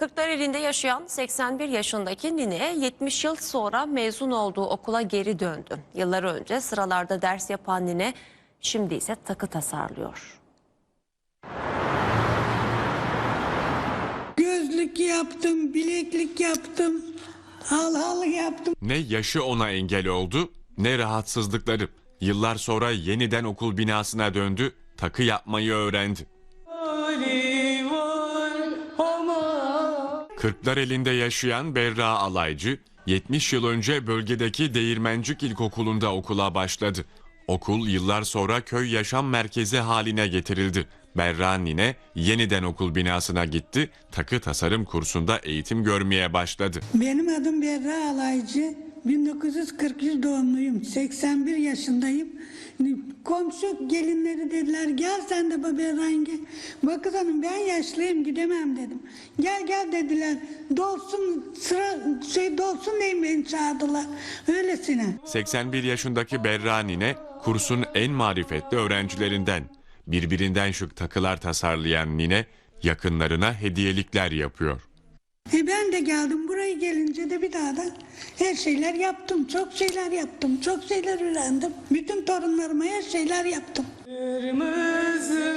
Kırklareli'nde yaşayan 81 yaşındaki nine 70 yıl sonra mezun olduğu okula geri döndü. Yıllar önce sıralarda ders yapan nine şimdi ise takı tasarlıyor. Gözlük yaptım, bileklik yaptım, halhalı yaptım. Ne yaşı ona engel oldu ne rahatsızlıkları. Yıllar sonra yeniden okul binasına döndü, takı yapmayı öğrendi. Kırklar elinde yaşayan Berra Alaycı, 70 yıl önce bölgedeki Değirmencik İlkokulu'nda okula başladı. Okul yıllar sonra köy yaşam merkezi haline getirildi. Berra Nine yeniden okul binasına gitti, takı tasarım kursunda eğitim görmeye başladı. Benim adım Berra Alaycı. 1943 doğumluyum. 81 yaşındayım. Komşu gelinleri dediler gel sen de Berra yenge. Bakız hanım ben yaşlıyım gidemem dedim. Gel gel dediler. Dolsun sıra şey dolsun diye beni çağırdılar. Öylesine. 81 yaşındaki Berra Nine kursun en marifetli öğrencilerinden. Birbirinden şık takılar tasarlayan Nine yakınlarına hediyelikler yapıyor. E ben de geldim buraya gelince de bir daha da her şeyler yaptım. Çok şeyler yaptım. Çok şeyler öğrendim. Bütün torunlarıma her şeyler yaptım. Kırmızı